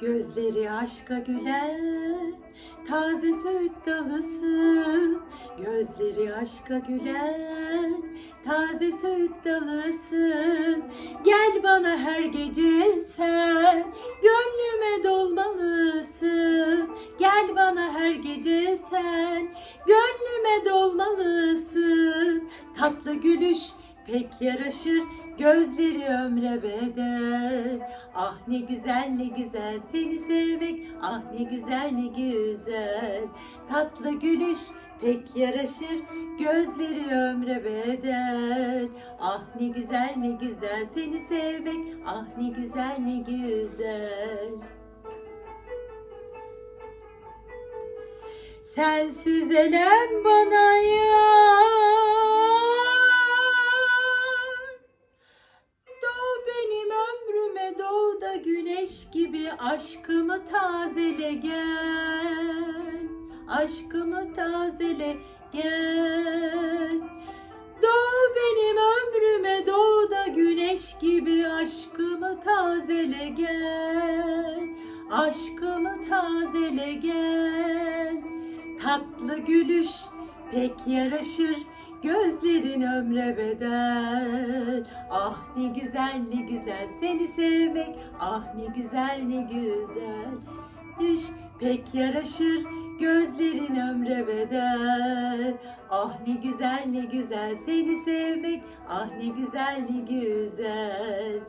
Gözleri aşka gülen taze süt dalısı. Gözleri aşka gülen taze süt dalısı. Gel bana her gece sen gönlüme dolmalısın. Gel bana her gece sen gönlüme dolmalısın. Tatlı gülüş pek yaraşır gözleri ömre bedel. Ah ne güzel ne güzel seni sevmek ah ne güzel ne güzel. Tatlı gülüş pek yaraşır gözleri ömre bedel. Ah ne güzel ne güzel seni sevmek ah ne güzel ne güzel. Sensiz elem bana yar da güneş gibi aşkımı tazele gel. Aşkımı tazele gel. Doğ benim ömrüme doğ da güneş gibi aşkımı tazele gel. Aşkımı tazele gel. Tatlı gülüş pek yaraşır Gözlerin ömre bedel. Ah ne güzel ne güzel seni sevmek Ah ne güzel ne güzel Düş. Pek yaraşır Gözlerin ömre bedel. Ah ne güzel ne güzel seni sevmek Ah ne güzel ne güzel